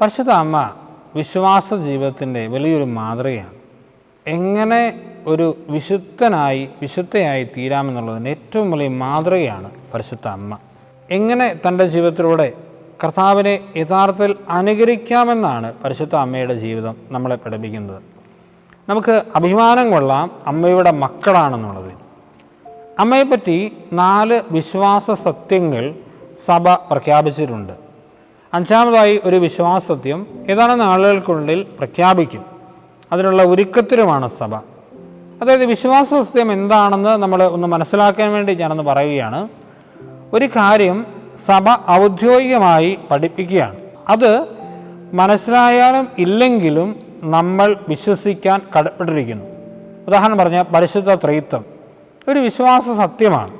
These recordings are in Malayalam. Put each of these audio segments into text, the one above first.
പരിശുദ്ധ അമ്മ വിശ്വാസ ജീവിതത്തിന്റെ വലിയൊരു മാതൃകയാണ്. എങ്ങനെ ഒരു വിശുദ്ധനായി വിശുദ്ധയായി തീരാമെന്നുള്ളതിന്റെ ഏറ്റവും വലിയ മാതൃകയാണ് പരിശുദ്ധ അമ്മ. എങ്ങനെ തന്റെ ജീവിതത്തിലൂടെ കർത്താവിനെ യഥാർത്ഥത്തിൽ അനുകരിക്കാമെന്നാണ് പരിശുദ്ധ അമ്മയുടെ ജീവിതം നമ്മളെ പഠിപ്പിക്കുന്നത്. നമുക്ക് അഭിമാനം കൊള്ളാം അമ്മയുടെ മക്കളാണെന്നുള്ളത്. അമ്മയെപ്പറ്റി നാല് വിശ്വാസ സത്യങ്ങൾ സഭ പ്രഖ്യാപിച്ചിട്ടുണ്ട്. അഞ്ചാമതായി ഒരു വിശ്വാസത്യം ഏതാനും നാളുകൾക്കുള്ളിൽ പ്രഖ്യാപിക്കും. അതിനുള്ള ഒരുക്കത്തിലുമാണ് സഭ. അതായത് വിശ്വാസ സത്യം എന്താണെന്ന് നമ്മൾ ഒന്ന് മനസ്സിലാക്കാൻ വേണ്ടി ഞാനൊന്ന് പറയുകയാണ്. ഒരു കാര്യം സഭ ഔദ്യോഗികമായി പഠിപ്പിക്കുകയാണ്. അത് മനസ്സിലായാലും ഇല്ലെങ്കിലും നമ്മൾ വിശ്വസിക്കാൻ കടപ്പെട്ടിരിക്കുന്നു. ഉദാഹരണം പറഞ്ഞാൽ പരിശുദ്ധ ത്രിത്വം. ഒരു വിശ്വാസ സത്യമാണ്.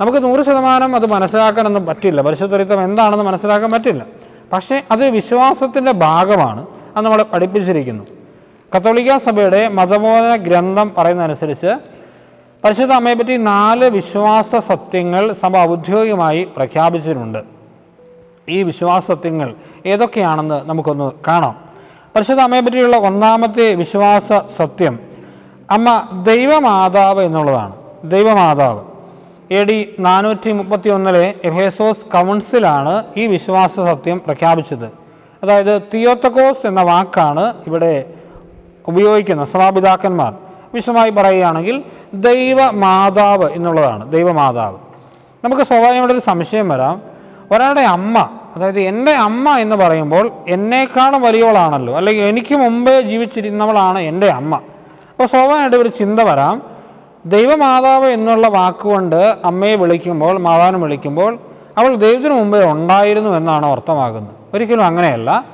നമുക്ക് നൂറ് ശതമാനം അത് മനസ്സിലാക്കാനൊന്നും പറ്റില്ല. പരിശുദ്ധ ത്രിത്വം എന്താണെന്ന് മനസ്സിലാക്കാൻ പറ്റില്ല. പക്ഷേ അത് വിശ്വാസത്തിന്റെ ഭാഗമാണ് അത് നമ്മളെ പഠിപ്പിച്ചിരിക്കുന്നു. കത്തോലിക്ക സഭയുടെ മതബോധന ഗ്രന്ഥം പറയുന്നതനുസരിച്ച് പരിശുദ്ധ അമ്മയെപ്പറ്റി നാല് വിശ്വാസ സത്യങ്ങൾ സഭ ഔദ്യോഗികമായി പ്രഖ്യാപിച്ചിട്ടുണ്ട്. ഈ വിശ്വാസ സത്യങ്ങൾ ഏതൊക്കെയാണെന്ന് നമുക്കൊന്ന് കാണാം. പരിശുദ്ധ അമ്മയെപ്പറ്റിയുള്ള ഒന്നാമത്തെ വിശ്വാസ സത്യം അമ്മ ദൈവമാതാവ് എന്നുള്ളതാണ്. ദൈവമാതാവ്. എ ഡി നാനൂറ്റി മുപ്പത്തി ഒന്നിലെ എഫേസോസ് കൗൺസിലാണ് ഈ വിശ്വാസ സത്യം പ്രഖ്യാപിച്ചത്. അതായത് തിയോത്തക്കോസ് എന്ന വാക്കാണ് ഇവിടെ ഉപയോഗിക്കുന്നത് സഭാപിതാക്കന്മാർ. വിശദമായി പറയുകയാണെങ്കിൽ ദൈവമാതാവ് എന്നുള്ളതാണ് ദൈവമാതാവ്. നമുക്ക് സ്വാഭാവികമായിട്ട് ഒരു സംശയം വരാം. ഒരാളുടെ അമ്മ അതായത് എന്റെ അമ്മ എന്ന് പറയുമ്പോൾ എന്നേക്കാളും വലിയവളാണല്ലോ. അല്ലെങ്കിൽ എനിക്ക് മുമ്പേ ജീവിച്ചിരുന്നവളാണ് എന്റെ അമ്മ. അപ്പോൾ സ്വാഭാവികമായിട്ട് ഒരു ചിന്ത വരാം. ദൈവമാതാവ് എന്നുള്ള വാക്കുകൊണ്ട് അമ്മയെ വിളിക്കുമ്പോൾ മാതാവിനെ വിളിക്കുമ്പോൾ അവൾ ദൈവത്തിന് മുമ്പേ ഉണ്ടായിരുന്നു എന്നാണ് അർത്ഥമാകുന്നത് ഒരിക്കലും അങ്ങനെയല്ല.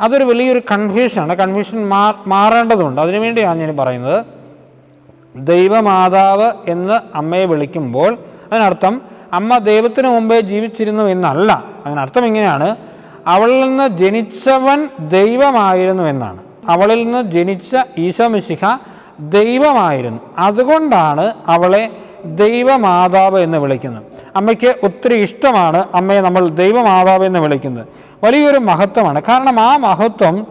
അതൊരു വലിയൊരു കൺഫ്യൂഷനാണ് കൺഫ്യൂഷൻ മാ മാറേണ്ടതുണ്ട്. അതിനുവേണ്ടിയാണ് ഞാൻ പറയുന്നത്. ദൈവമാതാവ് എന്ന് അമ്മയെ വിളിക്കുമ്പോൾ അതിനർത്ഥം അമ്മ ദൈവത്തിന് മുമ്പേ ജീവിച്ചിരുന്നു എന്നല്ല. അതിനർത്ഥം ഇങ്ങനെയാണ്. അവളിൽ നിന്ന് ജനിച്ചവൻ ദൈവമായിരുന്നു എന്നാണ്. അവളിൽ നിന്ന് ജനിച്ച ഈശോ മിശിഹ ദൈവമായിരുന്നു. അതുകൊണ്ടാണ് അവളെ ദൈവമാതാവ് എന്ന് വിളിക്കുന്നത്. അമ്മയ്ക്ക് ഒത്തിരി ഇഷ്ടമാണ് അമ്മയെ നമ്മൾ ദൈവമാതാവ് എന്ന് വിളിക്കുന്നത്. വലിയൊരു മഹത്വമാണ്. കാരണം ആ മഹത്വം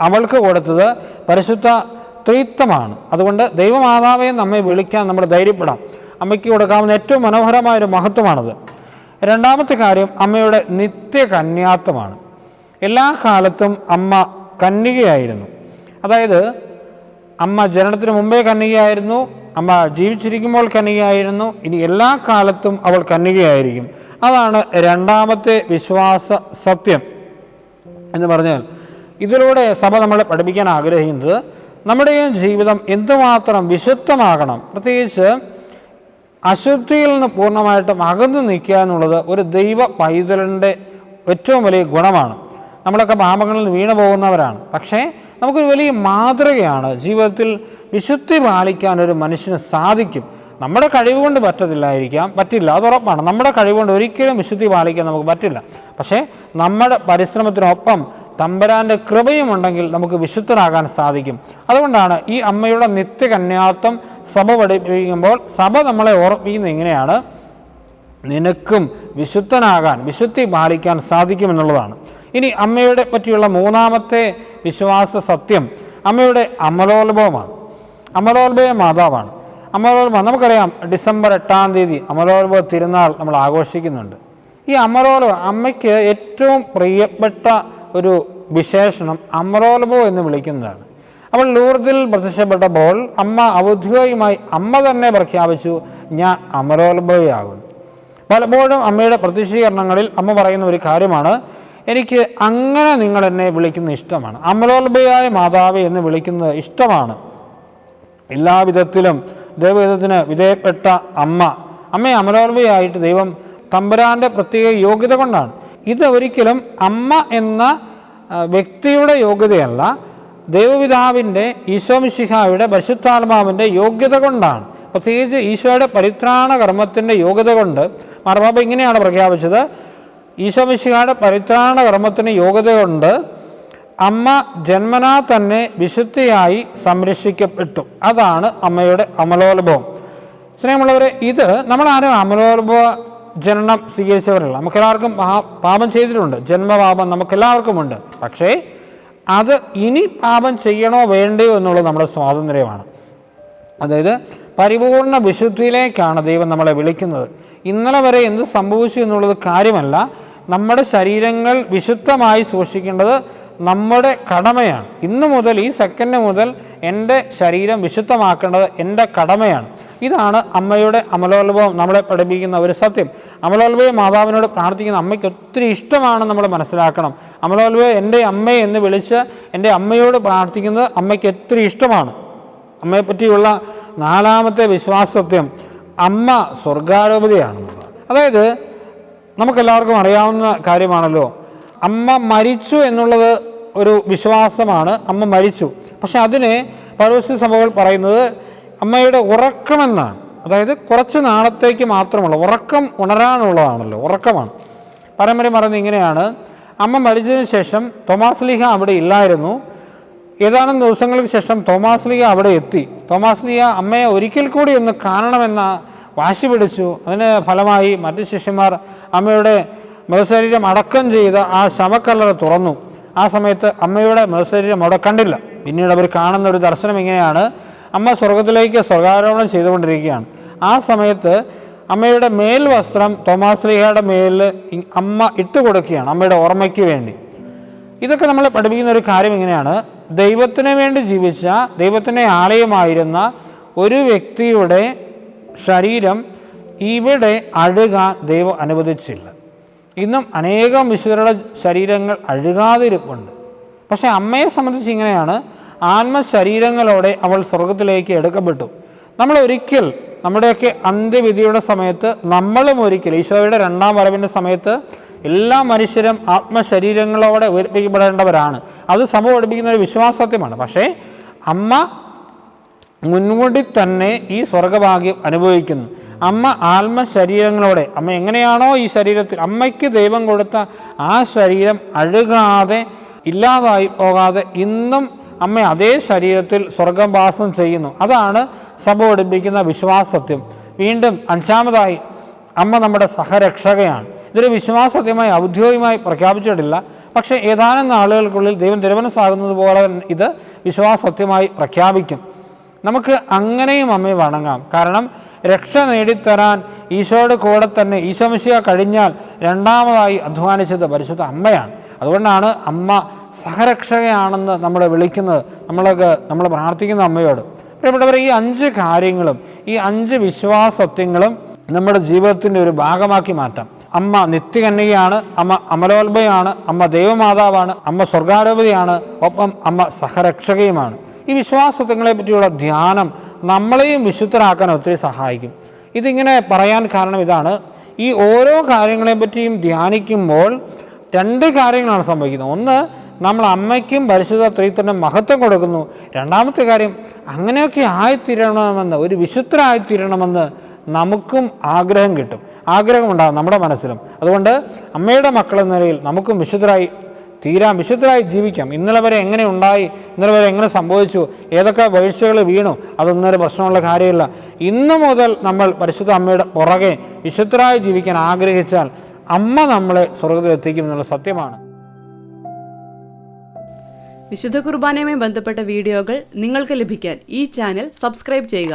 അവൾക്ക് കൊടുത്തത് പരിശുദ്ധ ത്രിത്വമാണ്. അതുകൊണ്ട് ദൈവമാതാവെ നമ്മെ വിളിക്കാൻ നമ്മൾ ധൈര്യപ്പെടാം അമ്മയ്ക്ക് കൊടുക്കാവുന്ന ഏറ്റവും മനോഹരമായൊരു മഹത്വമാണത്. രണ്ടാമത്തെ കാര്യം അമ്മയുടെ നിത്യ കന്യാത്വമാണ് എല്ലാ കാലത്തും അമ്മ കന്യകയായിരുന്നു. അതായത് അമ്മ ജനനത്തിന് മുമ്പേ കന്യകയായിരുന്നു. അമ്മ ജീവിച്ചിരിക്കുമ്പോൾ കന്യകയായിരുന്നു. ഇനി എല്ലാ കാലത്തും അവൾ കന്യകയായിരിക്കും. അതാണ് രണ്ടാമത്തെ വിശ്വാസ സത്യം എന്ന് പറഞ്ഞാൽ ഇതിലൂടെ സഭ നമ്മളെ പഠിപ്പിക്കാൻ ആഗ്രഹിക്കുന്നത് നമ്മുടെ ജീവിതം എന്തുമാത്രം വിശുദ്ധമാകണം. പ്രത്യേകിച്ച് അശുദ്ധിയിൽ നിന്ന് പൂർണമായിട്ടും അകന്നു നിൽക്കുക എന്നുള്ളത് ഒരു ദൈവ പൈതലിന്റെ ഏറ്റവും വലിയ ഗുണമാണ്. നമ്മളൊക്കെ പാപങ്ങളിൽ വീണു പോകുന്നവരാണ് പക്ഷേ നമുക്കൊരു വലിയ മാതൃകയാണ്. ജീവിതത്തിൽ വിശുദ്ധി പാലിക്കാൻ ഒരു മനുഷ്യന് സാധിക്കും. നമ്മുടെ കഴിവ് കൊണ്ട് പറ്റത്തില്ലായിരിക്കാം. പറ്റില്ല അത് ഉറപ്പാണ്. നമ്മുടെ കഴിവ് കൊണ്ട് ഒരിക്കലും വിശുദ്ധി പാലിക്കാൻ നമുക്ക് പറ്റില്ല. പക്ഷേ നമ്മുടെ പരിശ്രമത്തിനൊപ്പം തമ്പരാന്റെ കൃപയും ഉണ്ടെങ്കിൽ നമുക്ക് വിശുദ്ധരാകാൻ സാധിക്കും. അതുകൊണ്ടാണ് ഈ അമ്മയുടെ നിത്യകന്യാത്വം സഭ പഠിപ്പിക്കുമ്പോൾ സഭ നമ്മളെ ഓർമ്മിക്കുന്നത് എങ്ങനെയാണ് നിനക്കും വിശുദ്ധനാകാൻ വിശുദ്ധി പാലിക്കാൻ സാധിക്കുമെന്നുള്ളതാണ് ഇനി അമ്മയുടെ പറ്റിയുള്ള മൂന്നാമത്തെ വിശ്വാസ സത്യം അമ്മയുടെ അമലോത്ഭവമാണ്. അമലോത്ഭവ മാതാവാണ്. അമലോത്ഭവം നമുക്കറിയാം ഡിസംബർ എട്ടാം തീയതി അമലോത്ഭവ തിരുനാൾ നമ്മൾ ആഘോഷിക്കുന്നുണ്ട്. ഈ അമരോത്ഭവം അമ്മയ്ക്ക് ഏറ്റവും പ്രിയപ്പെട്ട ഒരു വിശേഷണം അമരോത്ഭവം എന്ന് വിളിക്കുന്നതാണ്. അവൾ ലൂർദിൽ പ്രത്യക്ഷപ്പെട്ടപ്പോൾ അമ്മ ഔദ്യോഗികമായി അമ്മ തന്നെ പ്രഖ്യാപിച്ചു ഞാൻ അമരോത്ഭവയാകുന്നു പലപ്പോഴും അമ്മയുടെ പ്രതിഷീകരണങ്ങളിൽ അമ്മ പറയുന്ന ഒരു കാര്യമാണ് എനിക്ക് അങ്ങനെ നിങ്ങൾ എന്നെ വിളിക്കുന്ന ഇഷ്ടമാണ്. അമലോൽബയായ മാതാവ് എന്ന് വിളിക്കുന്നത് ഇഷ്ടമാണ്. എല്ലാവിധത്തിലും ദൈവവിധത്തിന് വിധേയപ്പെട്ട അമ്മ. അമ്മയെ അമലോൽബയായിട്ട് ദൈവം തമ്പുരാന്റെ പ്രത്യേക യോഗ്യത കൊണ്ടാണ്. ഇത് ഒരിക്കലും അമ്മ എന്ന വ്യക്തിയുടെ യോഗ്യതയല്ല. ദൈവപിതാവിന്റെ ഈശോമിശിഹായുടെ പരിശുദ്ധാത്മാവിന്റെ യോഗ്യത കൊണ്ടാണ്. പ്രത്യേകിച്ച് ഈശോയുടെ പരിത്രാണ കർമ്മത്തിന്റെ യോഗ്യത കൊണ്ട്. മാർബാബ ഇങ്ങനെയാണ് പ്രഖ്യാപിച്ചത്. ഈശോമിശിഹായുടെ പരിത്രാണ കർമ്മത്തിന് യോഗ്യതയുണ്ട്. അമ്മ ജന്മനാ തന്നെ വിശുദ്ധിയായി സംരക്ഷിക്കപ്പെട്ടു. അതാണ് അമ്മയുടെ അമലോത്ഭവം. സ്നേഹമുള്ളവരെ ഇത് നമ്മളാരും അമലോത്ഭവ ജനനം സ്വീകരിച്ചവരല്ല. നമുക്കെല്ലാവർക്കും പാപം ചെയ്തിട്ടുണ്ട്. ജന്മപാപം നമുക്കെല്ലാവർക്കുമുണ്ട്. പക്ഷേ അത് ഇനി പാപം ചെയ്യണോ വേണ്ടയോ എന്നുള്ളത് നമ്മുടെ സ്വാതന്ത്ര്യമാണ്. അതായത് പരിപൂർണ വിശുദ്ധിയിലേക്കാണ് ദൈവം നമ്മളെ വിളിക്കുന്നത്. ഇന്നലെ വരെ എന്ത് സംഭവിച്ചു എന്നുള്ളത് കാര്യമല്ല. നമ്മുടെ ശരീരങ്ങൾ വിശുദ്ധമായി സൂക്ഷിക്കേണ്ടത് നമ്മുടെ കടമയാണ്. ഇന്ന് മുതൽ ഈ സെക്കൻഡ് മുതൽ എന്റെ ശരീരം വിശുദ്ധമാക്കേണ്ടത് എന്റെ കടമയാണ്. ഇതാണ് അമ്മയുടെ അമലോത്ഭവം നമ്മളെ പഠിപ്പിക്കുന്ന ഒരു സത്യം. അമലോത്ഭവ മാതാവിനോട് പ്രാർത്ഥിക്കുന്ന അമ്മയ്ക്ക് ഒത്തിരി ഇഷ്ടമാണ് നമ്മൾ മനസ്സിലാക്കണം. അമലോത്ഭവ എന്റെ അമ്മയെ എന്ന് വിളിച്ച് എന്റെ അമ്മയോട് പ്രാർത്ഥിക്കുന്നത് അമ്മയ്ക്ക് ഒത്തിരി ഇഷ്ടമാണ്. അമ്മയെ പറ്റിയുള്ള നാലാമത്തെ വിശ്വാസത്വം അമ്മ സ്വർഗാരോപതിയാണെന്നുള്ളത് അതായത് നമുക്കെല്ലാവർക്കും അറിയാവുന്ന കാര്യമാണല്ലോ. അമ്മ മരിച്ചു എന്നുള്ളത് ഒരു വിശ്വാസമാണ്. അമ്മ മരിച്ചു. പക്ഷെ അതിനെ പരവസ്യ സംഭവങ്ങൾ പറയുന്നത് അമ്മയുടെ ഉറക്കമെന്നാണ്. അതായത് കുറച്ച് നാളത്തേക്ക് മാത്രമുള്ള ഉറക്കം ഉണരാനുള്ളതാണല്ലോ ഉറക്കമാണ്. പരമ്പര പറയുന്നത് ഇങ്ങനെയാണ്. അമ്മ മരിച്ചതിന് ശേഷം തോമാസ് ലീഹ അവിടെ ഇല്ലായിരുന്നു. ഏതാനും ദിവസങ്ങൾക്ക് ശേഷം തോമാസ് ലീഹ അവിടെ എത്തി. തോമാസ് ലീഹ അമ്മയെ ഒരിക്കൽ കൂടി ഒന്ന് കാണണമെന്ന വാശി പിടിച്ചു. അതിന് ഫലമായി മറ്റു ശിഷ്യന്മാർ അമ്മയുടെ മൃതശരീരം അടക്കം ചെയ്ത് ആ ശവക്കല്ലറ തുറന്നു. ആ സമയത്ത് അമ്മയുടെ മൃതശരീരം അവിടെ കണ്ടില്ല. പിന്നീട് അവർ കാണുന്ന ഒരു ദർശനം ഇങ്ങനെയാണ്. അമ്മ സ്വർഗത്തിലേക്ക് സ്വർഗാരോപണം ചെയ്തുകൊണ്ടിരിക്കുകയാണ്. ആ സമയത്ത് അമ്മയുടെ മേൽ വസ്ത്രം തോമാശ്രീഹയുടെ മേലിൽ അമ്മ ഇട്ട് കൊടുക്കുകയാണ് അമ്മയുടെ ഓർമ്മയ്ക്ക് വേണ്ടി. ഇതൊക്കെ നമ്മൾ പഠിപ്പിക്കുന്ന ഒരു കാര്യം ഇങ്ങനെയാണ്. ദൈവത്തിന് വേണ്ടി ജീവിച്ച ദൈവത്തിന്റെ ആലയമായിരുന്ന ഒരു വ്യക്തിയുടെ ശരീരം ഇവിടെ അഴുകാൻ ദൈവം അനുവദിച്ചില്ല. ഇന്നും അനേകം വിശുദ്ധരുടെ ശരീരങ്ങൾ അഴുകാതിരിപ്പുണ്ട്. പക്ഷേ അമ്മയെ സംബന്ധിച്ച് ഇങ്ങനെയാണ് ആത്മശരീരങ്ങളോടെ അവൾ സ്വർഗത്തിലേക്ക് എടുക്കപ്പെട്ടു. നമ്മൾ ഒരിക്കൽ നമ്മുടെയൊക്കെ അന്ത്യവിധിയുടെ സമയത്ത് നമ്മളും ഒരിക്കൽ ഈശോയുടെ രണ്ടാം വരവിന്റെ സമയത്ത് എല്ലാ മനുഷ്യരും ആത്മശരീരങ്ങളോടെ ഉയർപ്പിക്കപ്പെടേണ്ടവരാണ്. അത് സമൂഹം പഠിപ്പിക്കുന്ന ഒരു വിശ്വാസത്യമാണ് പക്ഷേ അമ്മ മുൻകൂട്ടി തന്നെ ഈ സ്വർഗഭാഗ്യം അനുഭവിക്കുന്നു. അമ്മ ആത്മശരീരങ്ങളോടെ അമ്മ എങ്ങനെയാണോ ഈ ശരീരത്തിൽ അമ്മയ്ക്ക് ദൈവം കൊടുത്ത ആ ശരീരം അഴുകാതെ ഇല്ലാതായി പോകാതെ ഇന്നും അമ്മ അതേ ശരീരത്തിൽ സ്വർഗവാസം ചെയ്യുന്നു. അതാണ് സഭ പഠിപ്പിക്കുന്ന വിശ്വാസത്യം വീണ്ടും അഞ്ചാമതായി അമ്മ നമ്മുടെ സഹരക്ഷകയാണ്. ഇതൊരു വിശ്വാസത്യമായി ഔദ്യോഗികമായി പ്രഖ്യാപിച്ചിട്ടില്ല. പക്ഷേ ഏതാനും നാളുകൾക്കുള്ളിൽ ദൈവം തിരുമനസ്സാകുന്നത് പോലെ ഇത് വിശ്വാസത്യമായി പ്രഖ്യാപിക്കും. നമുക്ക് അങ്ങനെയും അമ്മയെ വണങ്ങാം. കാരണം രക്ഷ നേടിത്തരാൻ ഈശോയുടെ കൂടെ തന്നെ ഈശോമിശിയ കഴിഞ്ഞാൽ രണ്ടാമതായി അധ്വാനിച്ചത് പരിശുദ്ധ അമ്മയാണ്. അതുകൊണ്ടാണ് അമ്മ സഹരക്ഷകയാണെന്ന് നമ്മൾ വിളിക്കുന്നത്. നമ്മളൊക്കെ നമ്മൾ പ്രാർത്ഥിക്കുന്ന അമ്മയോട്. പ്രിയപ്പെട്ടവർ ഈ അഞ്ച് കാര്യങ്ങളും ഈ അഞ്ച് വിശ്വാസത്യങ്ങളും നമ്മുടെ ജീവിതത്തിന്റെ ഒരു ഭാഗമാക്കി മാറ്റാം. അമ്മ നിത്യകന്യകയാണ് അമ്മ അമലോത്ഭയാണ് അമ്മ ദൈവമാതാവാണ് അമ്മ സ്വർഗാരോപതിയാണ് ഒപ്പം അമ്മ സഹരക്ഷകയുമാണ്. ഈ വിശ്വാസത്വങ്ങളെ പറ്റിയുള്ള ധ്യാനം നമ്മളെയും വിശുദ്ധരാക്കാൻ ഒത്തിരി സഹായിക്കും. ഇതിങ്ങനെ പറയാൻ കാരണം ഇതാണ്. ഈ ഓരോ കാര്യങ്ങളെ പറ്റിയും ധ്യാനിക്കുമ്പോൾ രണ്ട് കാര്യങ്ങളാണ് സംഭവിക്കുന്നത്. ഒന്ന് നമ്മൾ അമ്മയ്ക്കും പരിശുദ്ധ ത്രീത്തനും മഹത്വം കൊടുക്കുന്നു. രണ്ടാമത്തെ കാര്യം അങ്ങനെയൊക്കെ ആയിത്തീരണമെന്ന് ഒരു വിശുദ്ധരായിത്തീരണമെന്ന് നമുക്കും ആഗ്രഹം കിട്ടും. ആഗ്രഹമുണ്ടാകും നമ്മുടെ മനസ്സിലും. അതുകൊണ്ട് അമ്മയുടെ മക്കളെന്ന നിലയിൽ നമുക്കും വിശുദ്ധരായി തീരാം വിശുദ്ധരായി ജീവിക്കാം. ഇന്നലെ വരെ എങ്ങനെ ഉണ്ടായി? ഇന്നലെ വരെ എങ്ങനെ സംഭവിച്ചു? ഏതൊക്കെ വീഴ്ചകൾ വീണു? അതൊന്നും ഒരു പ്രശ്നമുള്ള കാര്യമില്ല. ഇന്നു മുതൽ നമ്മൾ പരിശുദ്ധ അമ്മയുടെ പുറകെ വിശുദ്ധരായി ജീവിക്കാൻ ആഗ്രഹിച്ചാൽ അമ്മ നമ്മളെ സ്വർഗത്തിൽ എത്തിക്കും എന്നുള്ള സത്യമാണ്. വിശുദ്ധ കുർബാനയുമായി ബന്ധപ്പെട്ട വീഡിയോകൾ നിങ്ങൾക്ക് ലഭിക്കാൻ ഈ ചാനൽ സബ്സ്ക്രൈബ് ചെയ്യുക.